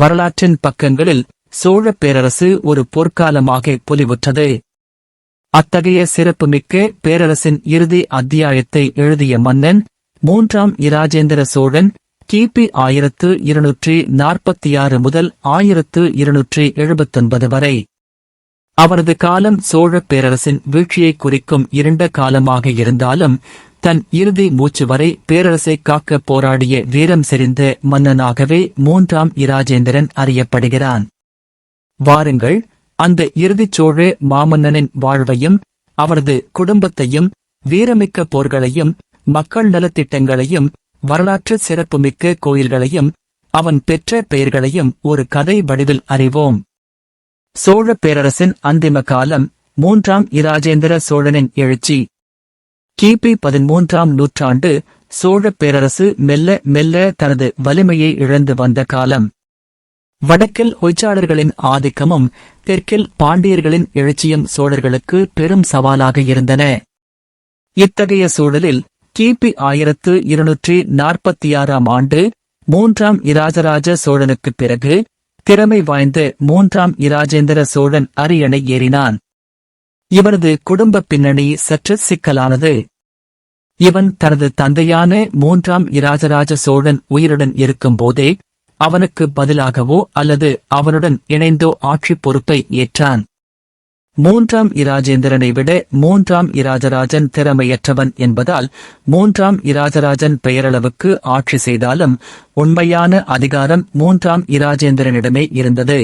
வரலாற்றின் பக்கங்களில் சோழ பேரரசு ஒரு பொற்காலமாக பொலிவுற்றது. அத்தகைய சிறப்புமிக்க பேரரசின் இறுதி அத்தியாயத்தை எழுதிய மன்னன் மூன்றாம் இராஜேந்திர சோழன் கிபி ஆயிரத்து இருநூற்றி நாற்பத்தி ஆறு முதல் ஆயிரத்து இருநூற்றி எழுபத்தொன்பது வரை. அவரது காலம் சோழ பேரரசின் வீழ்ச்சியை குறிக்கும் இருண்ட காலமாக இருந்தாலும் தன் இறுதி மூச்சு வரை பேரரசை காக்க போராடிய வீரம் செறிந்த மன்னனாகவே மூன்றாம் இராஜேந்திரன் அறியப்படுகிறான். வாருங்கள் அந்த இறுதிச் சோழ மாமன்னனின் வாழ்வையும் அவரது குடும்பத்தையும் வீரமிக்க போர்களையும் மக்கள் நலத்திட்டங்களையும் வரலாற்று சிறப்புமிக்க கோயில்களையும் அவன் பெற்ற பெயர்களையும் ஒரு கதை வடிவில் அறிவோம். சோழப் பேரரசின் அந்திம காலம் மூன்றாம் இராஜேந்திர சோழனின் எழுச்சி. கிபி பதிமூன்றாம் நூற்றாண்டு சோழப் பேரரசு மெல்ல மெல்ல தனது வலிமையை இழந்து வந்த காலம். வடக்கில் ஹொய்சாளர்களின் ஆதிக்கமும் தெற்கில் பாண்டியர்களின் எழுச்சியும் சோழர்களுக்கு பெரும் சவாலாக இருந்தன. இத்தகைய சூழலில் கிபி ஆயிரத்து இருநூற்றி நாற்பத்தி ஆறாம் ஆண்டு மூன்றாம் இராஜராஜ சோழனுக்குப் பிறகு திறமை வாய்ந்த மூன்றாம் இராஜேந்திர சோழன் அரியணை ஏறினான். இவரது குடும்ப பின்னணி சற்று சிக்கலானது. இவன் தனது தந்தையான மூன்றாம் இராஜராஜ சோழன் உயிருடன் இருக்கும்போதே அவனுக்கு பதிலாகவோ அல்லது அவனுடன் இணைந்தோ ஆட்சிப் பொறுப்பை ஏற்றான். மூன்றாம் இராஜேந்திரனை விட மூன்றாம் இராஜராஜன் திறமையற்றவன் என்பதால் மூன்றாம் இராஜராஜன் பெயரளவுக்கு ஆட்சி செய்தாலும் உண்மையான அதிகாரம் மூன்றாம் இராஜேந்திரனிடமே இருந்தது.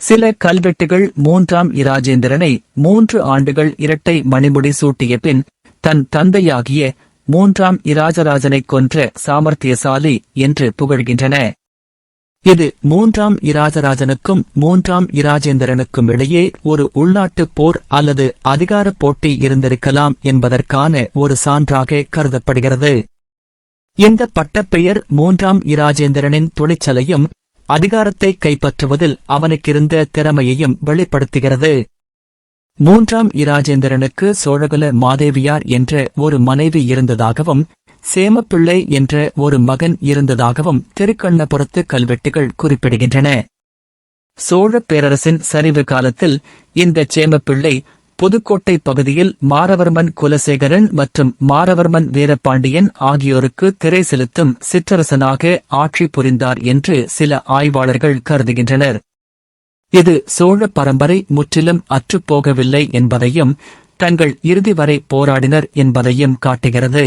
சில கல்வெட்டுகள் மூன்றாம் இராஜேந்திரனை மூன்று ஆண்டுகள் இரட்டை மணிமுடி சூட்டிய பின் தன் தந்தையாகிய மூன்றாம் இராஜராஜனை கொன்ற சாமர்த்தியசாலி என்று புகழ்கின்றன. இது மூன்றாம் இராஜராஜனுக்கும் மூன்றாம் இராஜேந்திரனுக்கும் இடையே ஒரு உள்நாட்டுப் போர் அல்லது அதிகாரப் போட்டி இருந்திருக்கலாம் என்பதற்கான ஒரு சான்றாக கருதப்படுகிறது. இந்த பட்டப்பெயர் மூன்றாம் இராஜேந்திரனின் துணிச்சலையும் அதிகாரத்தை கைப்பற்றுவதில் அவனுக்கிருந்த திறமையையும் வெளிப்படுத்துகிறது. மூன்றாம் இராஜேந்திரனுக்கு சோழகுல மாதேவியார் என்ற ஒரு மனைவி இருந்ததாகவும் சேமப்பிள்ளை என்ற ஒரு மகன் இருந்ததாகவும் திருக்கண்ணபுரத்து கல்வெட்டுகள் குறிப்பிடுகின்றன. சோழப் பேரரசின் சரிவு காலத்தில் இந்த சேமப்பிள்ளை புதுக்கோட்டை பகுதியில் மாரவர்மன் குலசேகரன் மற்றும் மாரவர்மன் வீரபாண்டியன் ஆகியோருக்கு திரை செலுத்தும் சிற்றரசனாக ஆட்சி புரிந்தார் என்று சில ஆய்வாளர்கள் கருதுகின்றனர். இது சோழ பரம்பரை முற்றிலும் அற்றுப்போகவில்லை என்பதையும் தங்கள் இறுதி வரை போராடினர் என்பதையும் காட்டுகிறது.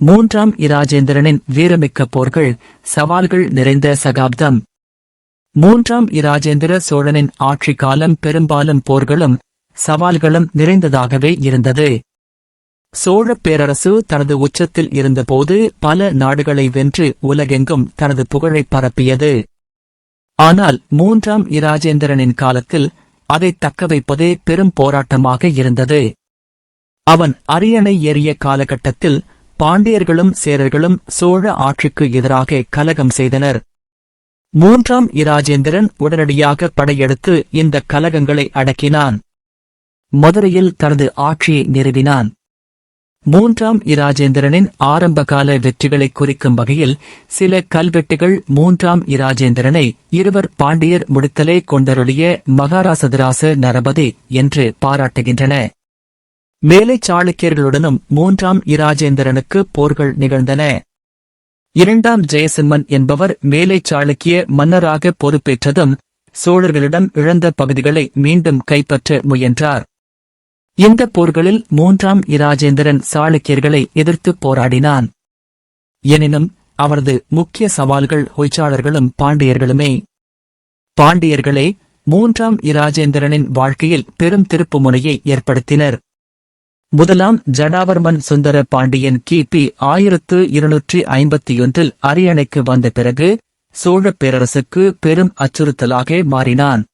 மூன்றாம் இராஜேந்திரனின் வீரமிக்க போர்கள் சவால்கள் நிறைந்த சகாப்தம். மூன்றாம் இராஜேந்திர சோழனின் ஆட்சி காலம் பெரும்பாலும் போர்களும் சவால்களும் நிறைந்ததாகவே இருந்தது. சோழப் பேரரசு தனது உச்சத்தில் இருந்தபோது பல நாடுகளை வென்று உலகெங்கும் தனது புகழை பரப்பியது. ஆனால் மூன்றாம் இராஜேந்திரனின் காலத்தில் அதை தக்கவைப்பதே பெரும் போராட்டமாக இருந்தது. அவன் அரியணை ஏறிய காலகட்டத்தில் பாண்டியர்களும் சேரர்களும் சோழ ஆட்சிக்கு எதிராக கலகம் செய்தனர். மூன்றாம் இராஜேந்திரன் உடனடியாக படையெடுத்து இந்த கலகங்களை அடக்கினான். மதுரையில் தனது ஆட்சியை நிறுவினான். மூன்றாம் இராஜேந்திரனின் ஆரம்பகால வெற்றிகளை குறிக்கும் வகையில் சில கல்வெட்டுகள் மூன்றாம் இராஜேந்திரனை இருவர் பாண்டியர் முடித்தலே கொண்டருளிய மகாராசதிராச நரபதி என்று பாராட்டுகின்றன. மேலை சாளுக்கியர்களுடனும் மூன்றாம் இராஜேந்திரனுக்கு போர்கள் நிகழ்ந்தன. இரண்டாம் ஜெயசிம்மன் என்பவர் மேலை சாளுக்கிய மன்னராக பொறுப்பேற்றதும் சோழர்களிடம் இழந்த பகுதிகளை மீண்டும் கைப்பற்ற முயன்றார். இந்த போர்களில் மூன்றாம் இராஜேந்திரன் சாளுக்கியர்களை எதிர்த்து போராடினான். எனினும் அவரது முக்கிய சவால்கள் ஹொய்சாளர்களும் பாண்டியர்களுமே. பாண்டியர்களே மூன்றாம் இராஜேந்திரனின் வாழ்க்கையில் பெரும் திருப்புமுனையை ஏற்படுத்தினர். முதலாம் ஜடாவர்மன் சுந்தர பாண்டியன் கிபி ஆயிரத்து இருநூற்றி ஐம்பத்தி ஒன்றில் அரியணைக்கு வந்த பிறகு சோழப் பேரரசுக்கு பெரும் அச்சுறுத்தலாக மாறினான்.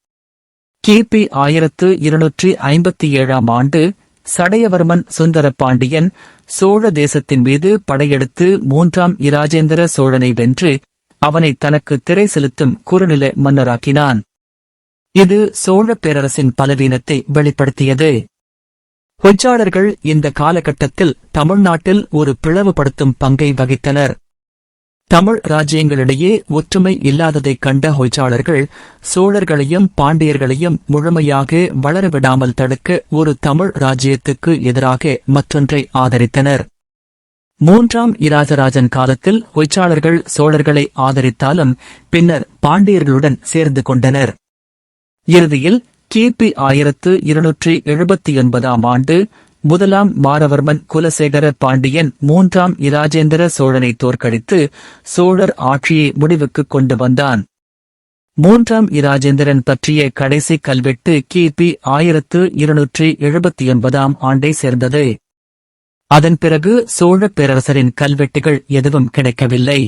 கிபி ஆயிரத்து இருநூற்றி ஐம்பத்தி ஏழாம் ஆண்டு சடையவர்மன் சுந்தர பாண்டியன் சோழ தேசத்தின் மீது படையெடுத்து மூன்றாம் இராஜேந்திர சோழனை வென்று அவனை தனக்கு திரை செலுத்தும் குறுநிலை மன்னராக்கினான். இது சோழப் பேரரசின் பலவீனத்தை வெளிப்படுத்தியது. பொச்சாளர்கள் இந்த காலகட்டத்தில் தமிழ்நாட்டில் ஒரு பிளவுபடுத்தும் பங்கை வகித்தனர். தமிழ் ராஜ்யங்களிடையே ஒற்றுமை இல்லாததைக் கண்ட ஹொய்சாளர்கள் சோழர்களையும் பாண்டியர்களையும் முழுமையாக வளரவிடாமல் தடுக்க ஒரு தமிழ் ராஜ்யத்துக்கு எதிராக மற்றொன்றை ஆதரித்தனர். மூன்றாம் இராஜராஜன் காலத்தில் ஹொய்சாளர்கள் சோழர்களை ஆதரித்தாலும் பின்னர் பாண்டியர்களுடன் சேர்ந்து கொண்டனர். இறுதியில் கிபி ஆயிரத்து இருநூற்றி எழுபத்தி ஒன்பதாம் ஆண்டு முதலாம் மாரவர்மன் குலசேகர பாண்டியன் மூன்றாம் இராஜேந்திர சோழனை தோற்கடித்து சோழர் ஆட்சியை முடிவுக்கு கொண்டு வந்தான். மூன்றாம் இராஜேந்திரன் பற்றிய கடைசி கல்வெட்டு கிபி ஆயிரத்து இருநூற்றி எழுபத்தி ஒன்பதாம் ஆண்டை சேர்ந்தது. அதன் பிறகு சோழ பேரரசரின் கல்வெட்டுகள் எதுவும் கிடைக்கவில்லை.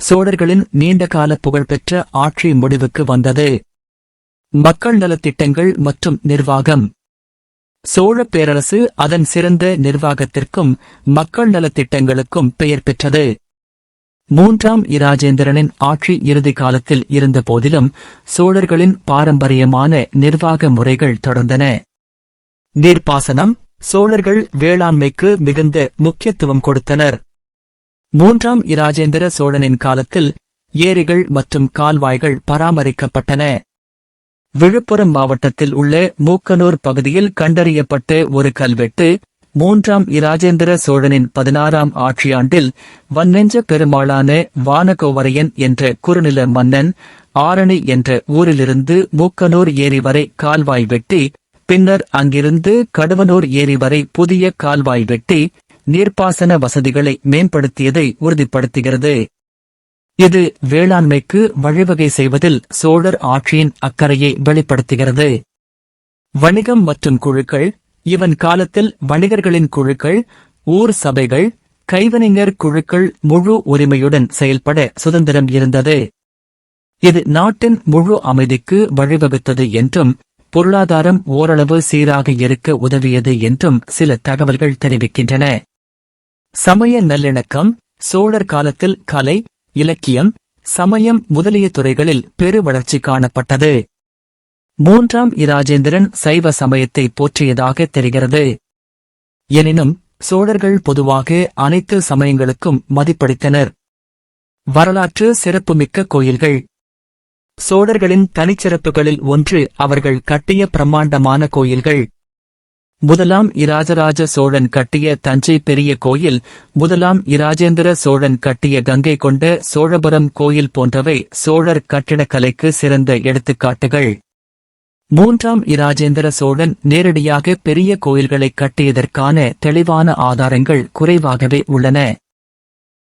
சோழர்களின் நீண்டகால புகழ்பெற்ற ஆட்சி முடிவுக்கு வந்தது. மக்கள் நலத்திட்டங்கள் மற்றும் நிர்வாகம். சோழ பேரரசு அதன் சிறந்த நிர்வாகத்திற்கும் மக்கள் நலத்திட்டங்களுக்கும் பெயர் பெற்றது. மூன்றாம் இராஜேந்திரனின் ஆட்சி இறுதி காலத்தில் இருந்த போதிலும் சோழர்களின் பாரம்பரியமான நிர்வாக முறைகள் தொடர்ந்தன. நீர்ப்பாசனம் சோழர்கள் வேளாண்மைக்கு மிகுந்த முக்கியத்துவம் கொடுத்தனர். மூன்றாம் இராஜேந்திர சோழனின் காலத்தில் ஏரிகள் மற்றும் கால்வாய்கள் பராமரிக்கப்பட்டன. விழுப்புரம் மாவட்டத்தில் உள்ள மூக்கனூர் பகுதியில் கண்டறியப்பட்ட ஒரு கல்வெட்டு மூன்றாம் இராஜேந்திர சோழனின் பதினாறாம் ஆட்சியாண்டில் வன்னெஞ்ச பெருமாளான வானகோவரையன் என்ற குறுநில மன்னன் ஆரணி என்ற ஊரிலிருந்து மூக்கனூர் ஏரி வரை கால்வாய் வெட்டி பின்னர் அங்கிருந்து கடுவனூர் ஏரி வரை புதிய கால்வாய் வெட்டி நீர்ப்பாசன வசதிகளை மேம்படுத்தியதை உறுதிப்படுத்துகிறது. இது வேளாண்மைக்கு வழிவகை செய்வதில் சோழர் ஆட்சியின் அக்கறையை வெளிப்படுத்துகிறது. வணிகம் மற்றும் குழுக்கள் இவன் காலத்தில் வணிகர்களின் குழுக்கள் ஊர் சபைகள் கைவினைஞர் குழுக்கள் முழு உரிமையுடன் செயல்பட சுதந்திரம் இருந்தது. இது நாட்டின் முழு அமைதிக்கு வழிவகுத்தது என்றும் பொருளாதாரம் ஓரளவு சீராக இருக்க உதவியது என்றும் சில தகவல்கள் தெரிவிக்கின்றன. சமய நல்லிணக்கம் சோழர் காலத்தில் கலை இலக்கியம் சமயம் முதலிய துறைகளில் பெரு வளர்ச்சி காணப்பட்டது. மூன்றாம் இராஜேந்திரன் சைவ சமயத்தை போற்றியதாக தெரிகிறது. எனினும் சோழர்கள் பொதுவாக அனைத்து சமயங்களுக்கும் மதிப்பளித்தனர். வரலாற்று சிறப்புமிக்க கோயில்கள். சோழர்களின் தனிச்சிறப்புகளில் ஒன்று அவர்கள் கட்டிய பிரம்மாண்டமான கோயில்கள். முதலாம் இராஜராஜ சோழன் கட்டிய தஞ்சை பெரிய கோயில் முதலாம் இராஜேந்திர சோழன் கட்டிய கங்கை கொண்ட சோழபுரம் கோயில் போன்றவை சோழர் கட்டிடக்கலைக்கு சிறந்த எடுத்துக்காட்டுகள். மூன்றாம் இராஜேந்திர சோழன் நேரடியாக பெரிய கோயில்களை கட்டியதற்கான தெளிவான ஆதாரங்கள் குறைவாகவே உள்ளன.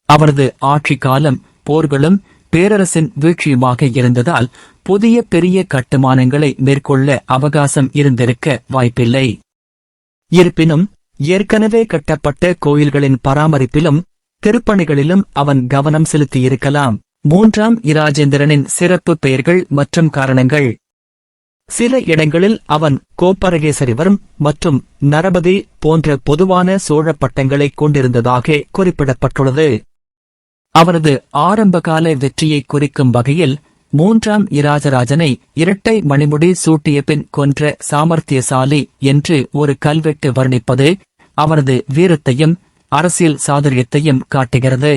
அவரது ஆட்சி காலம் போர்களும் பேரரசின் வீழ்ச்சியுமாக இருந்ததால் புதிய பெரிய கட்டுமானங்களை மேற்கொள்ள அவகாசம் இருந்திருக்க வாய்ப்பில்லை. இருப்பினும் ஏற்கனவே கட்டப்பட்ட கோயில்களின் பராமரிப்பிலும் திருப்பணிகளிலும் அவன் கவனம் செலுத்தியிருக்கலாம். மூன்றாம் இராஜேந்திரனின் சிறப்பு பெயர்கள் மற்றும் காரணங்கள். சில இடங்களில் அவன் கோப்பரகேசரிவரும் மற்றும் நரபதி போன்ற பொதுவான சோழ பட்டங்களை கொண்டிருந்ததாக குறிப்பிடப்பட்டுள்ளது. அவரது ஆரம்பகால வெற்றியை குறிக்கும் வகையில் மூன்றாம் இராஜராஜனை இரட்டை மணிமுடி சூட்டிய பின் கொன்ற சாமர்த்தியசாலி என்று ஒரு கல்வெட்டு வர்ணிப்பது அவரது வீரத்தையும் அரசியல் சாதுரியத்தையும் காட்டுகிறது.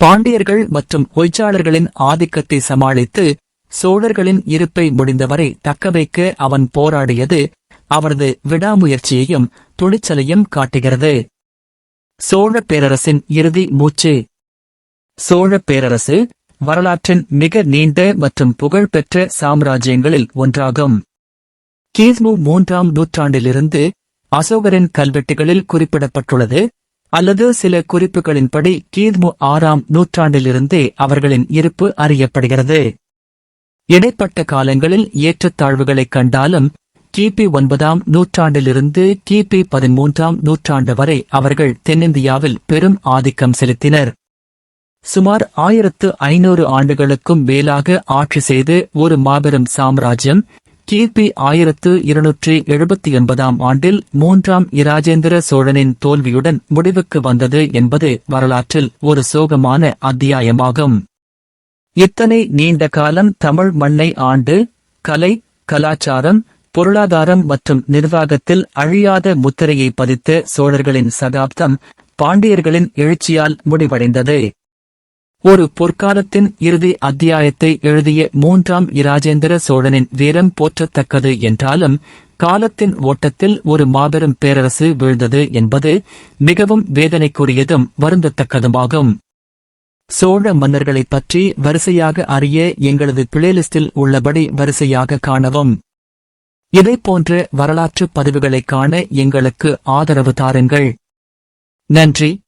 பாண்டியர்கள் மற்றும் ஒய்ச்சாளர்களின் ஆதிக்கத்தை சமாளித்து சோழர்களின் இருப்பை முடிந்தவரை தக்கவைக்க அவன் போராடியது அவரது விடாமுயற்சியையும் துணிச்சலையும் காட்டுகிறது. சோழ பேரரசின் இறுதி மூச்சு. சோழ பேரரசு வரலாற்றின் மிக நீண்ட மற்றும் புகழ்பெற்ற சாம்ராஜ்யங்களில் ஒன்றாகும். கிமு மூன்றாம் நூற்றாண்டிலிருந்து அசோகரின் கல்வெட்டுகளில் குறிப்பிடப்பட்டுள்ளது அல்லது சில குறிப்புகளின்படி கீழ்மு ஆறாம் நூற்றாண்டிலிருந்தே அவர்களின் இருப்பு அறியப்படுகிறது. இடைப்பட்ட காலங்களில் ஏற்றத்தாழ்வுகளைக் கண்டாலும் கிபி ஒன்பதாம் நூற்றாண்டிலிருந்து கிபி பதிமூன்றாம் நூற்றாண்டு வரை அவர்கள் தென்னிந்தியாவில் பெரும் ஆதிக்கம் செலுத்தினர். சுமார் ஆயிரத்து ஐநூறு ஆண்டுகளுக்கும் மேலாக ஆட்சி செய்து ஒரு மாபெரும் சாம்ராஜ்யம் கிபி ஆயிரத்து இருநூற்றி எழுபத்தி ஒன்பதாம் ஆண்டில் மூன்றாம் இராஜேந்திர சோழனின் தோல்வியுடன் முடிவுக்கு வந்தது என்பது வரலாற்றில் ஒரு சோகமான அத்தியாயமாகும். இத்தனை நீண்ட காலம் தமிழ் மண்ணை ஆண்டு கலை கலாச்சாரம் பொருளாதாரம் மற்றும் நிர்வாகத்தில் அழியாத முத்திரையை பதித்த சோழர்களின் சகாப்தம் பாண்டியர்களின் எழுச்சியால் முடிவடைந்தது. ஒரு பொற்காலத்தின் இறுதி அத்தியாயத்தை எழுதிய மூன்றாம் இராஜேந்திர சோழனின் வீரம் போற்றத்தக்கது என்றாலும் காலத்தின் ஓட்டத்தில் ஒரு மாபெரும் பேரரசு வீழ்ந்தது என்பது மிகவும் வேதனைக்குரியதும் வருந்தத்தக்கதுமாகும். சோழ மன்னர்களைப் பற்றி வரிசையாக அறிய எங்களது பிளேலிஸ்டில் உள்ளபடி வரிசையாக காணவும். போன்ற வரலாற்று பதிவுகளைக் காண எங்களுக்கு ஆதரவு தாருங்கள். நன்றி.